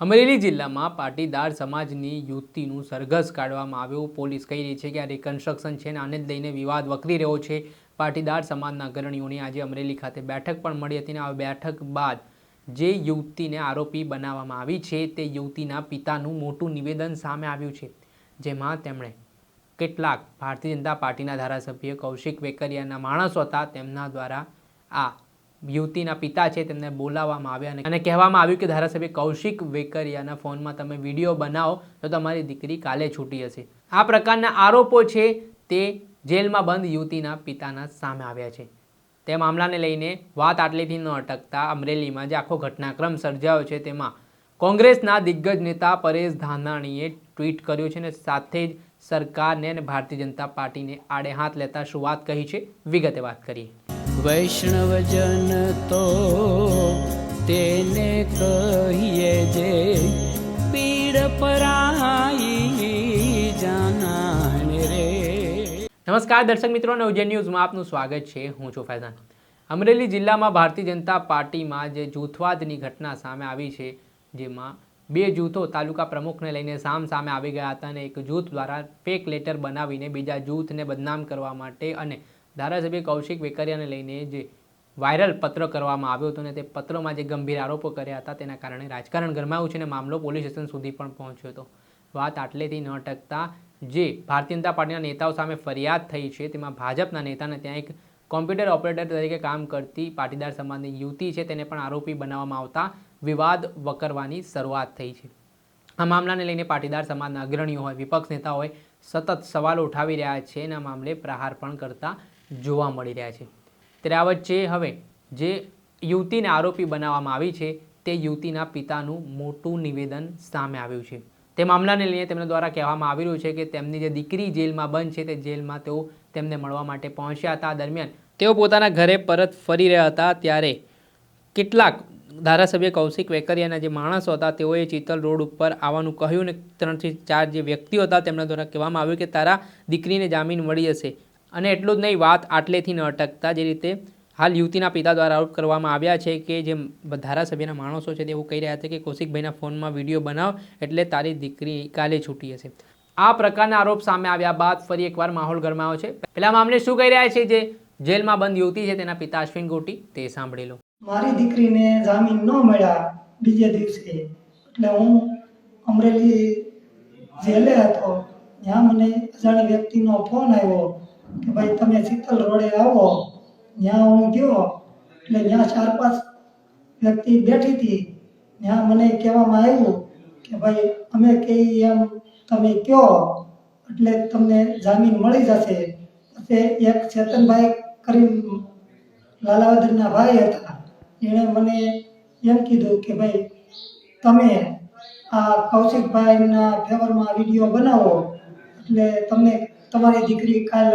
અમરેલી જિલ્લામાં પાટીદાર સમાજની યુવતીનું સરઘસ કાઢવામાં આવ્યું. પોલીસ કહી રહી છે કે આ રિકન્સ્ટ્રક્શન છે અને આને જ લઈને વિવાદ વકરી રહ્યો છે. પાટીદાર સમાજના અગ્રણીઓની આજે અમરેલી ખાતે બેઠક પણ મળી હતી અને આ બેઠક બાદ જે યુવતીને આરોપી બનાવવામાં આવી છે તે યુવતીના પિતાનું મોટું નિવેદન સામે આવ્યું છે, જેમાં તેમણે કેટલાક ભારતીય જનતા પાર્ટીના ધારાસભ્ય કૌશિક વેકરિયાના માણસો હતા. તેમના દ્વારા આ યુવતીના પિતા છે તેમને બોલાવવામાં આવ્યા અને- કહેવામાં આવ્યું કે ધારાસભ્ય કૌશિક વેકરિયાના ફોનમાં તમે વીડિયો બનાવો તો તમારી દીકરી કાલે છૂટી હશે. આ પ્રકારના આરોપો છે તે જેલમાં બંધ યુવતીના પિતાના સામે આવ્યા છે. તે મામલાને લઈને વાત આટલેથી ન અટકતા અમરેલીમાં જે આખો ઘટનાક્રમ સર્જાયો છે તેમાં કોંગ્રેસના દિગ્ગજ નેતા પરેશ ધાનાણીએ ટ્વીટ કર્યું છે અને સાથે જ સરકારને અને ભારતીય જનતા પાર્ટીને આડે હાથ લેતા શું વાત કહી છે વિગતે વાત કરીએ. વૈષ્ણવજન તો તેને કહીએ જે પીડ પરાઈ જાનાને રે. નમસ્કાર દર્શક મિત્રો, નવજન ન્યૂઝમાં આપનું સ્વાગત છે. હું છું ફૈઝાન. અમરેલી જિલ્લામાં ભારતીય જનતા પાર્ટીમાં જે જૂથવાદની ઘટના સામે આવી છે, જેમાં બે જૂથો તાલુકા પ્રમુખને લઈને સામ સામે આવી ગયા હતા અને એક જૂથ દ્વારા ફેક લેટર બનાવીને બીજા જૂથને બદનામ કરવા માટે અને ધારાસભ્ય કૌશિક વેકરિયાને લઈને જે વાયરલ પત્ર કરવામાં આવ્યો હતો અને તે પત્રમાં જે ગંભીર આરોપો કર્યા હતા તેના કારણે રાજકારણ ગરમાયું છે અને મામલો પોલીસ સ્ટેશન સુધી પણ પહોંચ્યો હતો. વાત આટલેથી ન અટકતા જે ભારતીય જનતા પાર્ટીના નેતાઓ સામે ફરિયાદ થઈ છે, તેમાં ભાજપના નેતાને ત્યાં એક કોમ્પ્યુટર ઓપરેટર તરીકે કામ કરતી પાટીદાર સમાજની યુવતી છે, તેને પણ આરોપી બનાવવામાં આવતા વિવાદ વકરવાની શરૂઆત થઈ છે. આ મામલાને લઈને પાટીદાર સમાજના અગ્રણીઓ હોય, વિપક્ષ નેતા હોય, સતત સવાલો ઉઠાવી રહ્યા છે અને આ મામલે પ્રહાર પણ કરતા જોવા મળી રહ્યા છે. ત્યારે આ વચ્ચે હવે, જે યુવતીને આરોપી બનાવવામાં આવી છે, તે યુવતીના પિતાનું મોટું નિવેદન સામે આવ્યું છે. તે મામલાને લઈને તેમના દ્વારા કહેવામાં આવી રહ્યું છે કે તેમની જે દીકરી જેલમાં બંધ છે, તે જેલમાં તેઓ તેમને મળવા માટે પહોંચ્યા હતા. દરમિયાન તેઓ પોતાના ઘરે પરત ફરી રહ્યા હતા, ત્યારે કેટલાક ધારાસભ્ય કૌશિક વેકરિયાના જે માણસો હતા, તેઓએ ચિત્તલ રોડ ઉપર આવવાનું કહ્યું અને ત્રણથી ચાર જે વ્યક્તિઓ હતા, તેમના દ્વારા કહેવામાં આવ્યું કે તારા દીકરીને જામીન મળી જશે. અને એટલું જ નહીં, વાત આટલેથી ન અટકતા. જે રીતે હાલ યુવતીના પિતા દ્વારા આરોપ કરવામાં આવ્યા છે કે જે ધારાસભ્યના માણસો છે તે એવું કહી રહ્યા છે કે કૌશિકભાઈના ફોનમાં વીડિયો બનાવ એટલે તારી દીકરી કાલે છૂટી હશે. આ પ્રકારના આરોપ સામે આવ્યા બાદ ફરી એકવાર માહોલ ગરમાયો છે. પેલા મામલે શું કહી રહ્યા છે જે જેલમાં બંધ યુવતી છે તેના પિતા અશ્વિન ગોટી, તે સાંભળી લો. મારી દીકરીને જામીન ન મળ્યા બીજે દિવસે. એટલે હું અમરેલી જેલે હતો. ત્યાં મને અજાણી વ્યક્તિનો ફોન આવ્યો. કે ભાઈ તમે શીતલ રોડે આવો ત્યાં હું ગયો, એટલે ત્યાં ચાર પાંચ વ્યક્તિ બેઠી હતી. ત્યાં મને કહેવામાં આવ્યું કે ભાઈ, અમે કહીએ એમ તમે કહો એટલે તમને જામીન મળી જશે. એક ચેતનભાઈ કરી લાલાવદરના ભાઈ હતા. એણે મને એમ કીધું કે ભાઈ, તમે આ કૌશિકભાઈના ફેવરમાં વીડિયો બનાવો, એટલે તમને તમારી દીકરી કાલ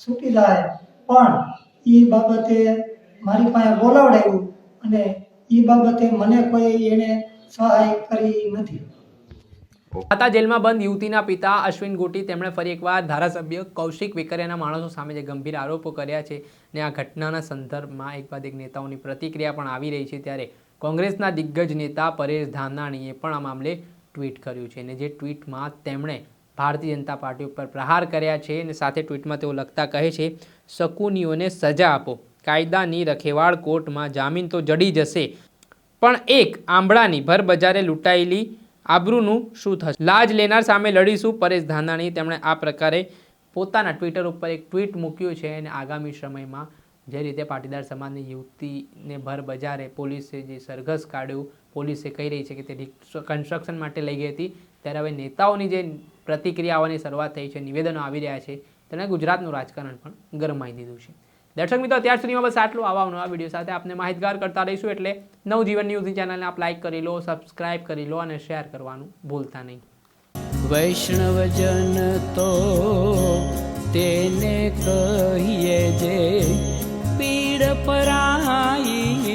છૂટી જાય. પણ એ બાબતે મારી પાસે બોલાવડાવ્યું અને એ બાબતે મને કોઈ એને સહાય કરી નથી. હતા જેલમાં બંધ યુવતીના પિતા અશ્વિન ગોટી તેમણે ફરી એકવાર ધારાસભ્ય કૌશિક વેકરિયાના માણસો સામે જે ગંભીર આરોપો કર્યા છે ને આ ઘટનાના સંદર્ભમાં એક બાદ એક નેતાઓની પ્રતિક્રિયા પણ આવી રહી છે ત્યારે કોંગ્રેસના દિગ્ગજ નેતા પરેશ ધાનાણીએ પણ આ મામલે ટ્વીટ કર્યું છે અને જે ટ્વીટમાં તેમણે ભારતીય જનતા પાર્ટી ઉપર પ્રહાર કર્યા છે અને સાથે ટ્વીટમાં તેઓ લખતા કહે છે, શકુનીઓને સજા આપો. કાયદાની રખેવાળ કોર્ટમાં જામીન તો જડી જશે. પણ એક આંબળાની ભર બજારે લૂંટાયેલી આબરૂનું શું થશે? લાજ લેનાર સામે લડીશું. પરેશ ધાનાણી તેમણે આ પ્રકારે પોતાના ટ્વિટર ઉપર એક ટ્વીટ મૂક્યું છે અને આગામી સમયમાં જે રીતે પાટીદાર સમાજની યુવતીને ભર બજારે પોલીસે જે સરઘસ કાઢ્યું, પોલીસે કહી રહી છે કે તે કન્સ્ટ્રક્શન માટે લઈ ગઈ હતી. ત્યારે હવે નેતાઓની જે પ્રતિક્રિયા આવવાની શરૂઆત થઈ છે, નિવેદનો આવી રહ્યા છે, તેણે ગુજરાતનું રાજકારણ પણ ગરમાઈ દીધું છે. દર્શક મિત્રો, અત્યાર સુધીમાં બસ આટલું. આવા નવા વીડિયો સાથે આપણે માહિતગાર કરતા રહીશું એટલે નવજીવન ન્યૂઝની ચેનલને આપ લાઇક કરી લો, સબસ્ક્રાઇબ કરી લો અને શેર કરવાનું ભૂલતા નહીં. વૈષ્ણવજન તો તેને કહીએ જે પીડ પરાઈ